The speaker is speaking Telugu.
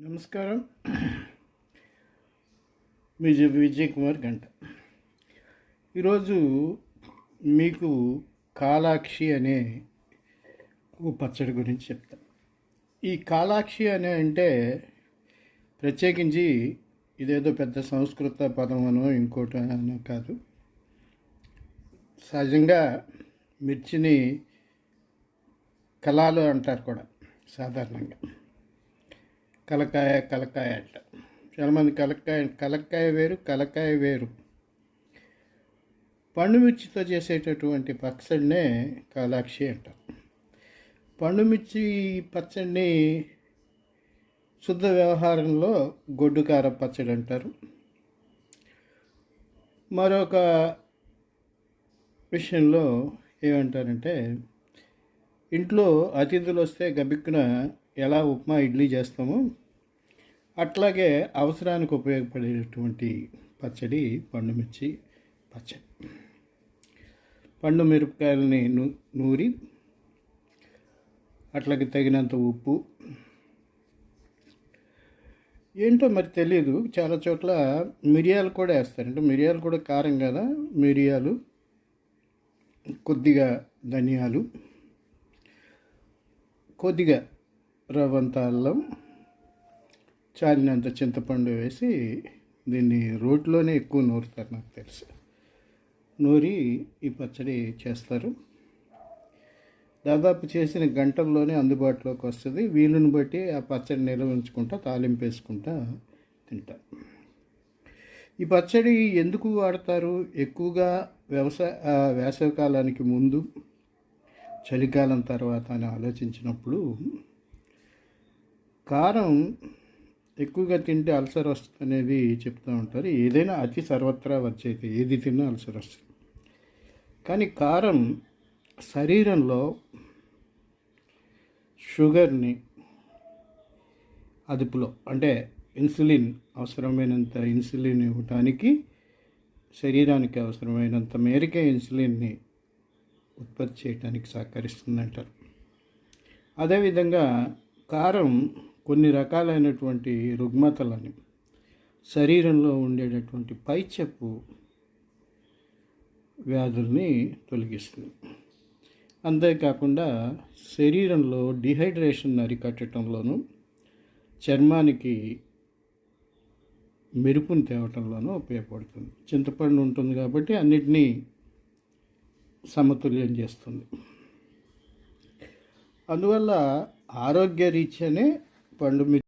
నమస్కారం. విజయ్ విజయ్ కుమార్ గంట. ఈరోజు మీకు కాలాక్షి అనే ఓ పచ్చడి గురించి చెప్తాను ఈ కాలాక్షి అనే అంటే ప్రత్యేకించి ఇదేదో పెద్ద సంస్కృత పదమనో ఇంకోటి అనో కాదు. సహజంగా మిర్చిని కళాలు అంటారు కూడా సాధారణంగా. కలకాయ కలకాయ అంట. చాలామంది కలకాయ కలకాయ వేరు కలకాయ వేరు. పండుమిర్చితో చేసేటటువంటి పచ్చడినే కాలాక్షి అంటారు పండుమిర్చి పచ్చడిని శుద్ధ వ్యవహారంలో గొడ్డుకార పచ్చడి అంటారు. మరొక విషయంలో ఏమంటారంటే ఇంట్లో అతిథులు వస్తే గబిక్కున ఎలా ఉప్మా ఇడ్లీ చేస్తామో అట్లాగే అవసరానికి ఉపయోగపడేటువంటి పచ్చడి పండు మిర్చి పచ్చడి. పండు మిరపకాయలని నూ నూరి అట్లాగే తగినంత ఉప్పు. ఏంటో మరి తెలియదు చాలా చోట్ల మిరియాలు కూడా వేస్తారు. అంటే మిరియాలు కూడా కారం కదా? మిరియాలు కొద్దిగా ధనియాలు. కొద్దిగా రవ్వంత అల్లం చాలినంత చింతపండు వేసి దీన్ని రోట్లోనే ఎక్కువ నూరుతారు నాకు తెలుసు. నూరి ఈ పచ్చడి చేస్తారు. దాదాపు చేసిన గంటల్లోనే అందుబాటులోకి వస్తుంది. వీలుని బట్టి ఆ పచ్చడి నిల్వ ఉంచుకుంటా తాలింపు వేసుకుంటా తింటా. ఈ పచ్చడి ఎందుకు వాడతారు? ఎక్కువగా వ్యవసాయ వేసవికాలానికి ముందు చలికాలం తర్వాత అని ఆలోచించినప్పుడు కారం ఎక్కువగా తింటే అల్సర్ వస్తుంది అనేది చెప్తూ ఉంటారు. ఏదైనా అతి సర్వత్రా వచ్చేది ఏది తిన్నా అల్సర్ వస్తుంది. కానీ కారం శరీరంలో షుగర్ని అదుపులో అంటే ఇన్సులిన్ అవసరమైనంత ఇన్సులిన్ ఇవ్వటానికి శరీరానికి అవసరమైనంత మేరకే ఇన్సులిన్ని ఉత్పత్తి చేయడానికి సహకరిస్తుందంటారు. అదేవిధంగా కారం కొన్ని రకాలైనటువంటి రుగ్మతలని శరీరంలో ఉండేటటువంటి పైచెప్పు వ్యాధుల్ని తొలగిస్తుంది. అంతేకాకుండా శరీరంలో డిహైడ్రేషన్ అరికట్టడంలోనూ చర్మానికి మెరుపుని తేవటంలోనూ ఉపయోగపడుతుంది. చింతపండు ఉంటుంది కాబట్టి అన్నిటినీ సమతుల్యం చేస్తుంది. అందువల్ల ఆరోగ్య రీత్యానే పండు మిర్చి